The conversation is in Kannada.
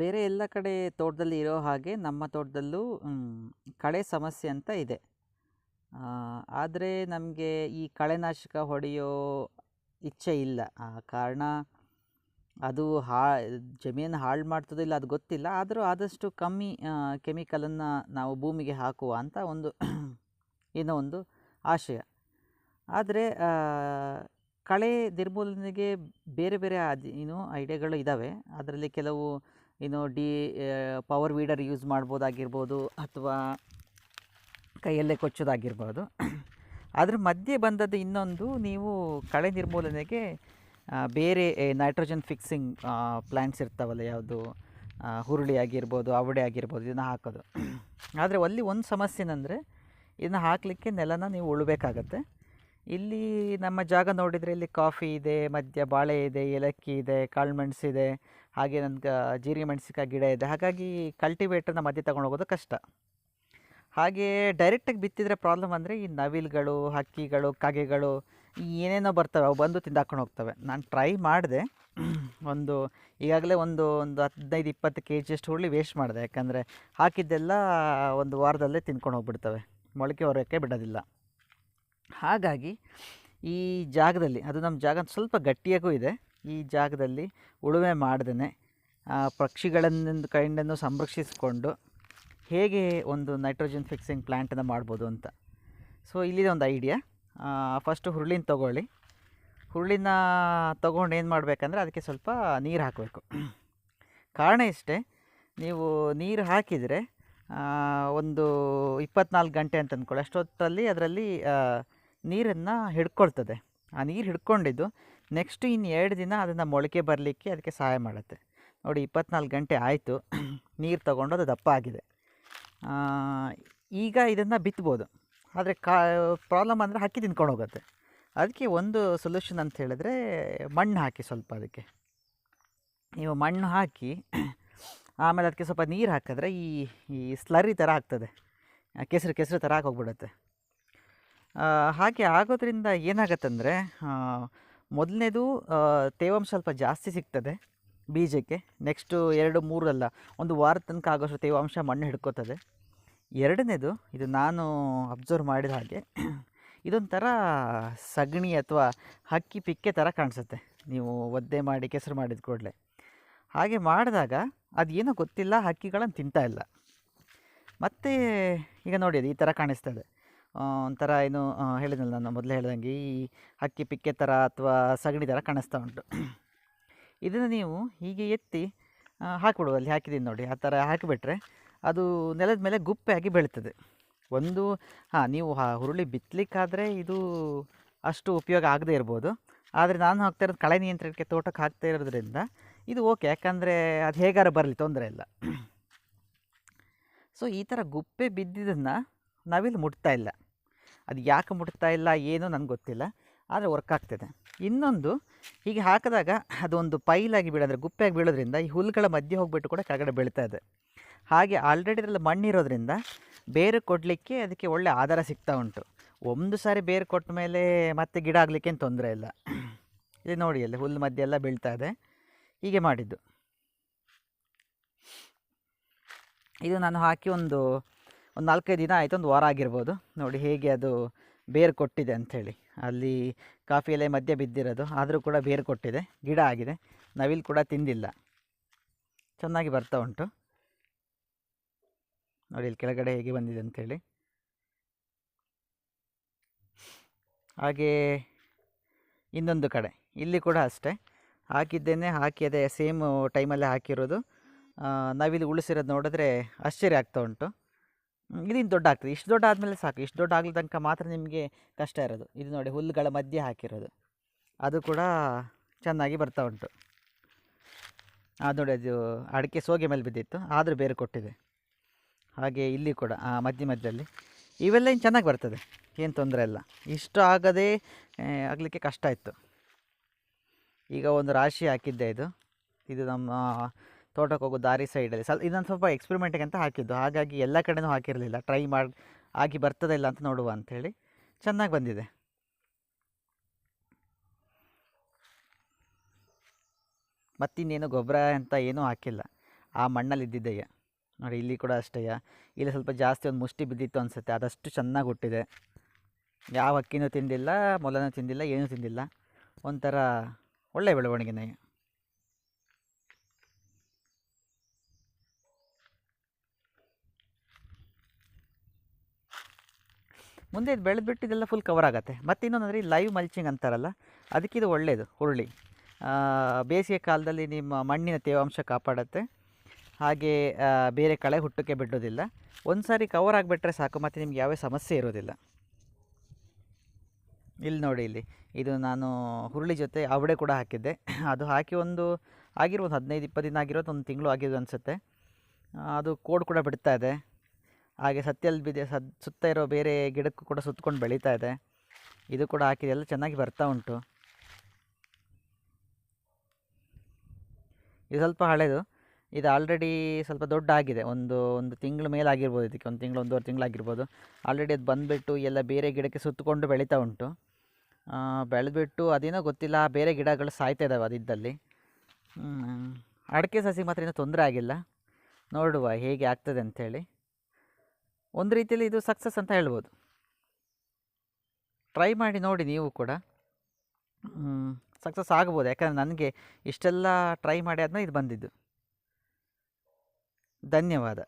ಬೇರೆ ಎಲ್ಲ ಕಡೆ ತೋಟದಲ್ಲಿ ಇರೋ ಹಾಗೆ ನಮ್ಮ ತೋಟದಲ್ಲೂ ಕಳೆ ಸಮಸ್ಯೆ ಅಂತ ಇದೆ. ಆದರೆ ನಮಗೆ ಈ ಕಳೆನಾಶಕ ಹೊಡೆಯೋ ಇಚ್ಛೆ ಇಲ್ಲ. ಆ ಕಾರಣ ಅದು ಹಾ, ಜಮೀನು ಹಾಳು ಮಾಡ್ತದೋ ಇಲ್ಲ ಅದು ಗೊತ್ತಿಲ್ಲ. ಆದರೂ ಆದಷ್ಟು ಕಮ್ಮಿ ಕೆಮಿಕಲನ್ನು ನಾವು ಭೂಮಿಗೆ ಹಾಕುವ ಅಂತ ಒಂದು, ಏನೋ ಒಂದು ಆಶಯ. ಆದರೆ ಕಳೆ ನಿರ್ಮೂಲನೆಗೆ ಬೇರೆ ಬೇರೆ ಅದು ಏನು ಐಡಿಯಾಗಳು ಇದ್ದಾವೆ ಅದರಲ್ಲಿ ಕೆಲವು, ಏನು ಡಿ ಪವರ್ ವೀಡರ್ ಯೂಸ್ ಮಾಡ್ಬೋದಾಗಿರ್ಬೋದು ಅಥವಾ ಕೈಯಲ್ಲೇ ಕೊಚ್ಚೋದಾಗಿರ್ಬೋದು. ಅದ್ರ ಮಧ್ಯೆ ಬಂದದ್ದು ಇನ್ನೊಂದು, ನೀವು ಕಳೆ ನಿರ್ಮೂಲನೆಗೆ ಬೇರೆ ನೈಟ್ರೋಜನ್ ಫಿಕ್ಸಿಂಗ್ ಪ್ಲ್ಯಾಂಟ್ಸ್ ಇರ್ತಾವಲ್ಲ ಯಾವುದು ಹುರುಳಿ ಆಗಿರ್ಬೋದು, ಅವಡೆ ಆಗಿರ್ಬೋದು, ಇದನ್ನು ಹಾಕೋದು. ಆದರೆ ಅಲ್ಲಿ ಒಂದು ಸಮಸ್ಯೆ ಏನಂದರೆ ಇದನ್ನು ಹಾಕಲಿಕ್ಕೆ ನೆಲನ ನೀವು ಉಳಬೇಕಾಗತ್ತೆ. ಇಲ್ಲಿ ನಮ್ಮ ಜಾಗ ನೋಡಿದರೆ ಇಲ್ಲಿ ಕಾಫಿ ಇದೆ ಮಧ್ಯ ಬಾಳೆ ಇದೆ, ಏಲಕ್ಕಿ ಇದೆ ಕಾಳುಮೆಣಸು ಇದೆ ಹಾಗೆ ನನಗೆ ಜೀರಿಗೆ ಮೆಣಸಿನಕಾಯಿ ಗಿಡ ಇದೆ. ಹಾಗಾಗಿ ಕಲ್ಟಿವೇಟರ್ನ ಮಧ್ಯೆ ತೊಗೊಂಡು ಹೋಗೋದು ಕಷ್ಟ. ಹಾಗೆ ಡೈರೆಕ್ಟಾಗಿ ಬಿತ್ತಿದ್ರೆ ಪ್ರಾಬ್ಲಮ್ ಅಂದರೆ ಈ ನವಿಲುಗಳು, ಹಕ್ಕಿಗಳು, ಕಗೆಗಳು ಏನೇನೋ ಬರ್ತವೆ, ಅವು ಬಂದು ತಿಂದಾಕೊಂಡು ಹೋಗ್ತವೆ. ನಾನು ಟ್ರೈ ಮಾಡಿದೆ. ಒಂದು ಈಗಾಗಲೇ ಒಂದು ಒಂದು ಹದಿನೈದು, ಇಪ್ಪತ್ತು ಕೆ ಜಿಯಷ್ಟು ಹುರುಳಿ ವೇಸ್ಟ್ ಮಾಡಿದೆ. ಯಾಕಂದರೆ ಹಾಕಿದ್ದೆಲ್ಲ ಒಂದು ವಾರದಲ್ಲೇ ತಿನ್ಕೊಂಡು ಹೋಗ್ಬಿಡ್ತವೆ. ಮೊಳಕೆ ಹೊರಕ್ಕೆ ಬಿಡೋದಿಲ್ಲ. ಹಾಗಾಗಿ ಈ ಜಾಗದಲ್ಲಿ, ಅದು ನಮ್ಮ ಜಾಗ ಸ್ವಲ್ಪ ಗಟ್ಟಿಯಾಗೂ ಇದೆ. ಈ ಜಾಗದಲ್ಲಿ ಉಳುಮೆ ಮಾಡ್ದೇ ಪಕ್ಷಿಗಳನ್ನು ಕೈಂಡನ್ನು ಸಂರಕ್ಷಿಸಿಕೊಂಡು ಹೇಗೆ ಒಂದು ನೈಟ್ರೋಜನ್ ಫಿಕ್ಸಿಂಗ್ ಪ್ಲ್ಯಾಂಟನ್ನು ಮಾಡ್ಬೋದು ಅಂತ. ಸೊ, ಇಲ್ಲಿದೆ ಒಂದು ಐಡಿಯಾ. ಫಸ್ಟು ಹುರುಳಿನ ತೊಗೊಳ್ಳಿ. ಹುರುಳಿನ ತೊಗೊಂಡು ಏನು ಮಾಡಬೇಕಂದ್ರೆ ಅದಕ್ಕೆ ಸ್ವಲ್ಪ ನೀರು ಹಾಕಬೇಕು. ಕಾರಣ ಇಷ್ಟೇ, ನೀವು ನೀರು ಹಾಕಿದರೆ ಒಂದು ಇಪ್ಪತ್ನಾಲ್ಕು ಗಂಟೆ ಅಂತ ಅಂದ್ಕೊಳ್ಳಿ ಅಷ್ಟೊತ್ತಲ್ಲಿ ಅದರಲ್ಲಿ ನೀರನ್ನು ಹಿಡ್ಕೊಳ್ತದೆ. ಆ ನೀರು ಹಿಡ್ಕೊಂಡಿದ್ದು ನೆಕ್ಸ್ಟ್ ಇನ್ನು ಎರಡು ದಿನ ಅದನ್ನು ಮೊಳಕೆ ಬರಲಿಕ್ಕೆ ಅದಕ್ಕೆ ಸಹಾಯ ಮಾಡುತ್ತೆ. ನೋಡಿ ಇಪ್ಪತ್ನಾಲ್ಕು ಗಂಟೆ ಆಯಿತು. ನೀರು ತಗೊಂಡು ಅದು ದಪ್ಪ ಆಗಿದೆ. ಈಗ ಇದನ್ನು ಬಿತ್ಬೋದು. ಆದರೆ ಕಾ ಪ್ರಾಬ್ಲಮ್ ಅಂದರೆ ಹಕ್ಕಿ ತಿನ್ಕೊಂಡು ಹೋಗುತ್ತೆ. ಅದಕ್ಕೆ ಒಂದು ಸೊಲ್ಯೂಷನ್ ಅಂತ ಹೇಳಿದ್ರೆ ಮಣ್ಣು ಹಾಕಿ ಸ್ವಲ್ಪ ಅದಕ್ಕೆ. ನೀವು ಮಣ್ಣು ಹಾಕಿ ಆಮೇಲೆ ಅದಕ್ಕೆ ಸ್ವಲ್ಪ ನೀರು ಹಾಕಿದ್ರೆ ಈ ಈ ಸ್ಲರಿ ಥರ ಆಗ್ತದೆ. ಕೆಸರು ಕೆಸರು ಥರ ಹಾಕೋಗ್ಬಿಡುತ್ತೆ ಹಾಗೆ ಆಗೋದ್ರಿಂದ ಏನಾಗತ್ತಂದರೆ ಮೊದಲನೇದು ತೇವಾಂಶ ಸ್ವಲ್ಪ ಜಾಸ್ತಿ ಸಿಗ್ತದೆ ಬೀಜಕ್ಕೆ. ನೆಕ್ಸ್ಟು ಎರಡು, ಮೂರಲ್ಲ, ಒಂದು ವಾರದ ತನಕ ಆಗೋಷ್ಟು ತೇವಾಂಶ ಮಣ್ಣು ಹಿಡ್ಕೋತದೆ. ಎರಡನೇದು, ಇದು ನಾನು ಅಬ್ಸರ್ವ್ ಮಾಡಿದ ಹಾಗೆ, ಇದೊಂಥರ ಸಗಣಿ ಅಥವಾ ಹಕ್ಕಿ ಪಿಕ್ಕೆ ಥರ ಕಾಣಿಸುತ್ತೆ. ನೀವು ಒದ್ದೆ ಮಾಡಿ, ಕೆಸರು ಮಾಡಿದ ಕೂಡಲೇ. ಹಾಗೆ ಮಾಡಿದಾಗ ಅದೇನೋ ಗೊತ್ತಿಲ್ಲ, ಹಕ್ಕಿಗಳನ್ನು ತಿಂತಾ ಇಲ್ಲ. ಮತ್ತು, ಈಗ ನೋಡಿ ಅದು ಈ ಥರ ಕಾಣಿಸ್ತದೆ. ಒಂಥರ ಏನು ಹೇಳಿದ್ನಲ್ಲ ನಾನು ಮೊದಲೇ ಹೇಳ್ದಂಗೆ, ಈ ಹಕ್ಕಿ ಪಿಕ್ಕೆ ಥರ ಅಥವಾ ಸಗಣಿ ಥರ ಕಾಣಿಸ್ತಾ ಉಂಟು. ಇದನ್ನು ನೀವು ಹೀಗೆ ಎತ್ತಿ ಹಾಕಿಬಿಡುವ ಹಾಕ್ಬಿಡು, ಅಲ್ಲಿ ಹಾಕಿದ್ದೀನಿ ನೋಡಿ, ಆ ಥರ ಹಾಕಿಬಿಟ್ರೆ ಅದು ನೆಲದ ಮೇಲೆ ಗುಪ್ಪೆಯಾಗಿ ಬೆಳೀತದೆ. ಒಂದು, ಹಾಂ, ನೀವು ಹಾ, ಹುರುಳಿ ಬಿತ್ತಲಿಕ್ಕಾದರೆ ಇದು ಅಷ್ಟು ಉಪಯೋಗ ಆಗದೇ ಇರ್ಬೋದು. ಆದರೆ ನಾನು ಹಾಕ್ತಾ ಇರೋದು ಕಳೆ ನಿಯಂತ್ರಣಕ್ಕೆ ತೋಟಕ್ಕೆ ಹಾಕ್ತಾ ಇರೋದ್ರಿಂದ ಇದು ಓಕೆ, ಯಾಕಂದರೆ ಅದು ಹೇಗಾರ ಬರಲಿ ತೊಂದರೆ ಇಲ್ಲ. ಸೊ ಈ ಥರ ಗುಪ್ಪೆ ಬಿದ್ದಿದ್ದನ್ನು ನಾವಿಲ್ಲಿ ಮುಟ್ತಾ ಇಲ್ಲ. ಅದು ಯಾಕೆ ಮುಟ್ತಾ ಇಲ್ಲ, ಏನೋ ನನಗೆ ಗೊತ್ತಿಲ್ಲ, ಆದರೆ ವರ್ಕ್ ಆಗ್ತದೆ. ಇನ್ನೊಂದು, ಹೀಗೆ ಹಾಕಿದಾಗ ಅದೊಂದು ಪೈಲಾಗಿ ಬೀಳೋದ್ರೆ ಗುಪ್ಪೆಯಾಗಿ ಬೀಳೋದ್ರಿಂದ ಈ ಹುಲ್ಲುಗಳ ಮಧ್ಯೆ ಹೋಗಿಬಿಟ್ಟು ಕೂಡ ಕೆಳಗಡೆ ಬೀಳ್ತಾ ಇದೆ. ಹಾಗೆ ಆಲ್ರೆಡಿ ಅದರಲ್ಲಿ ಮಣ್ಣಿರೋದ್ರಿಂದ ಬೇರು ಕೊಡಲಿಕ್ಕೆ ಅದಕ್ಕೆ ಒಳ್ಳೆ ಆಧಾರ ಸಿಗ್ತಾ ಉಂಟು. ಒಂದು ಸಾರಿ ಬೇರು ಕೊಟ್ಟ ಮೇಲೆ ಮತ್ತೆ ಗಿಡ ಆಗಲಿಕ್ಕೇನು ತೊಂದರೆ ಇಲ್ಲ. ಇದು ನೋಡಿ, ಅಲ್ಲಿ ಹುಲ್ಲು ಮಧ್ಯೆ ಎಲ್ಲ ಬೀಳ್ತಾ ಇದೆ. ಹೀಗೆ ಮಾಡಿದ್ದು. ಇದು ನಾನು ಹಾಕಿ ಒಂದು ಒಂದು ನಾಲ್ಕೈದು ದಿನ ಆಯಿತು, ಒಂದು ವಾರ ಆಗಿರ್ಬೋದು. ನೋಡಿ ಹೇಗೆ ಅದು ಬೇರು ಕೊಟ್ಟಿದೆ ಅಂಥೇಳಿ. ಅಲ್ಲಿ ಕಾಫಿ ಎಲೆ ಮಧ್ಯೆ ಬಿದ್ದಿರೋದು, ಆದರೂ ಕೂಡ ಬೇರು ಕೊಟ್ಟಿದೆ. ಗಿಡ ಆಗಿದೆ. ನವಿಲು ಕೂಡ ತಿಂದಿಲ್ಲ. ಚೆನ್ನಾಗಿ ಬರ್ತಾ ಉಂಟು. ನೋಡಿ ಇಲ್ಲಿ ಕೆಳಗಡೆ ಹೇಗೆ ಬಂದಿದೆ ಅಂಥೇಳಿ. ಹಾಗೆ ಇನ್ನೊಂದು ಕಡೆ. ಇಲ್ಲಿ ಕೂಡ ಅಷ್ಟೇ. ಹಾಕಿದ್ದೇನೆ, ಹಾಕಿ ಅದೇ ಸೇಮ್ ಟೈಮಲ್ಲೇ ಹಾಕಿರೋದು. ನಾವಿಲ್ಲಿ ಉಳಿಸಿರೋದು ನೋಡಿದ್ರೆ ಆಶ್ಚರ್ಯ ಆಗ್ತಾ ಉಂಟು. ಹ್ಮ್, ಇದು ದೊಡ್ಡ ಆಗ್ತದೆ. ಇಷ್ಟು ದೊಡ್ಡ ಆದಮೇಲೆ ಸಾಕು. ಇಷ್ಟು ದೊಡ್ಡ ಆಗಲಿ ತನಕ ಮಾತ್ರ ನಿಮಗೆ ಕಷ್ಟ ಇರೋದು. ಇದು ನೋಡಿ ಹುಲ್ಲುಗಳ ಮಧ್ಯೆ ಹಾಕಿರೋದು. ಅದು ಕೂಡ ಚೆನ್ನಾಗಿ ಬರ್ತಾ ಉಂಟು. ಅದು ನೋಡಿ ಅದು ಅಡಿಕೆ ಸೋಗೆ ಮೇಲೆ ಬಿದ್ದಿತ್ತು. ಆದರೂ ಬೇರೆ ಕೊಟ್ಟಿದೆ. ಹಾಗೆ ಇಲ್ಲಿ ಕೂಡ ಮಧ್ಯ ಮಧ್ಯದಲ್ಲಿ. ಇವೆಲ್ಲ ಇನ್ನು ಚೆನ್ನಾಗಿ ಬರ್ತದೆ. ಏನು ತೊಂದರೆ ಇಲ್ಲ. ಇಷ್ಟು ಆಗದೇ ಆಗಲಿಕ್ಕೆ ಕಷ್ಟ ಇತ್ತು. ಈಗ ಒಂದು ರಾಶಿ ಹಾಕಿದ್ದೆ ಇದು. ಇದು ನಮ್ಮ ತೋಟಕ್ಕೆ ಹೋಗೋ ದಾರಿ ಸೈಡಲ್ಲಿ ಸ್ವಲ್ಪ ಇದೊಂದು ಸ್ವಲ್ಪ ಎಕ್ಸ್ಪೆರಿಮೆಂಟಿಗೆ ಅಂತ ಹಾಕಿದ್ದು. ಹಾಗಾಗಿ ಎಲ್ಲ ಕಡೆನೂ ಹಾಕಿರಲಿಲ್ಲ. ಟ್ರೈ ಮಾಡಿ, ಆಗಿ ಬರ್ತದೆ ಇಲ್ಲ ಅಂತ ನೋಡುವ ಅಂಥೇಳಿ ಚೆನ್ನಾಗಿ ಬಂದಿದೆ. ಮತ್ತಿನ್ನೇನು ಗೊಬ್ಬರ ಅಂತ ಏನೂ ಹಾಕಿಲ್ಲ. ಆ ಮಣ್ಣಲ್ಲಿ ಇದ್ದಿದ್ದೆಯ ನೋಡಿ, ಇಲ್ಲಿ ಕೂಡ ಅಷ್ಟೇಯ ಇಲ್ಲಿ ಸ್ವಲ್ಪ ಜಾಸ್ತಿ ಒಂದು ಮುಷ್ಟಿ ಬಿದ್ದಿತ್ತು ಅನಿಸುತ್ತೆ. ಅದಷ್ಟು ಚೆನ್ನಾಗಿ ಹುಟ್ಟಿದೆ. ಯಾವ ಅಕ್ಕಿನೂ ತಿಂದಿಲ್ಲ, ಮೊಲನೂ ತಿಂದಿಲ್ಲ, ಏನೂ ತಿಂದಿಲ್ಲ. ಒಂಥರ ಒಳ್ಳೆ ಬೆಳವಣಿಗೆನೇ. ಮುಂದೆ ಇದು ಬೆಳೆದ್ಬಿಟ್ಟು ಇದೆಲ್ಲ ಫುಲ್ ಕವರ್ ಆಗುತ್ತೆ. ಮತ್ತು ಇನ್ನೊಂದಂದರೆ ಲೈವ್ ಮಲ್ಚಿಂಗ್ ಅಂತಾರಲ್ಲ, ಅದಕ್ಕೆ ಇದು ಒಳ್ಳೆಯದು ಹುರುಳಿ. ಬೇಸಿಗೆ ಕಾಲದಲ್ಲಿ ನಿಮ್ಮ ಮಣ್ಣಿನ ತೇವಾಂಶ ಕಾಪಾಡುತ್ತೆ. ಹಾಗೆ ಬೇರೆ ಕಳೆ ಹುಟ್ಟಕ್ಕೆ ಬಿಡೋದಿಲ್ಲ. ಒಂದು ಸಾರಿ ಕವರ್ ಆಗಿಬಿಟ್ರೆ ಸಾಕು, ಮತ್ತು ನಿಮ್ಗೆ ಯಾವ ಸಮಸ್ಯೆ ಇರೋದಿಲ್ಲ. ಇಲ್ಲಿ ನೋಡಿ ಇಲ್ಲಿ, ಇದು ನಾನು ಹುರುಳಿ ಜೊತೆ ಅವಡೆ ಕೂಡ ಹಾಕಿದ್ದೆ. ಅದು ಹಾಕಿ ಒಂದು, ಆಗಿರ್ಬೋದು ಹದಿನೈದು, ಇಪ್ಪತ್ತು ದಿನ ಆಗಿರೋದು, ಒಂದು ತಿಂಗಳು ಆಗಿರೋದು ಅನಿಸುತ್ತೆ. ಅದು ಕೋಡ್ ಕೂಡ ಬಿಡ್ತಾ ಇದೆ. ಹಾಗೆ ಸತ್ಯಲ್ ಬಿದ್ದ, ಸದ್, ಸುತ್ತ ಇರೋ ಬೇರೆ ಗಿಡಕ್ಕೂ ಕೂಡ ಸುತ್ತಕೊಂಡು ಬೆಳೀತಾ ಇದೆ. ಇದು ಕೂಡ ಹಾಕಿದೆ, ಎಲ್ಲ ಚೆನ್ನಾಗಿ ಬರ್ತಾ ಉಂಟು. ಇದು ಸ್ವಲ್ಪ ಹಳೆಯದು ಇದು ಆಲ್ರೆಡಿ ಸ್ವಲ್ಪ ದೊಡ್ಡ ಆಗಿದೆ. ಒಂದು ಒಂದು ತಿಂಗಳ ಮೇಲೆ ಆಗಿರ್ಬೋದು ಇದಕ್ಕೆ. ಒಂದು ತಿಂಗಳು, ಒಂದೂವರೆ ತಿಂಗಳು ಆಗಿರ್ಬೋದು. ಆಲ್ರೆಡಿ ಅದು ಬಂದುಬಿಟ್ಟು ಎಲ್ಲ ಬೇರೆ ಗಿಡಕ್ಕೆ ಸುತ್ತಕೊಂಡು ಬೆಳೀತಾ ಉಂಟು. ಬೆಳೆದ್ಬಿಟ್ಟು ಅದೇನೋ ಗೊತ್ತಿಲ್ಲ, ಬೇರೆ ಗಿಡಗಳು ಸಾಯ್ತಾ ಅದಿದ್ದಲ್ಲಿ. ಅಡಿಕೆ ಸಸಿ ಮಾತ್ರ ಏನೂ ತೊಂದರೆ ಆಗಿಲ್ಲ. ನೋಡುವ ಹೇಗೆ ಆಗ್ತದೆ ಅಂಥೇಳಿ ಒಂದು ರೀತಿಯಲ್ಲಿ ಇದು ಸಕ್ಸಸ್ ಅಂತ ಹೇಳ್ಬೋದು. ಟ್ರೈ ಮಾಡಿ ನೋಡಿ ನೀವು ಕೂಡ. ಸಕ್ಸಸ್ ಆಗ್ಬೋದು. ಯಾಕಂದರೆ ನನಗೆ ಇಷ್ಟೆಲ್ಲ ಟ್ರೈ ಮಾಡಿ ಆದಮೇಲೆ ಇದು ಬಂದಿದ್ದು. ಧನ್ಯವಾದ.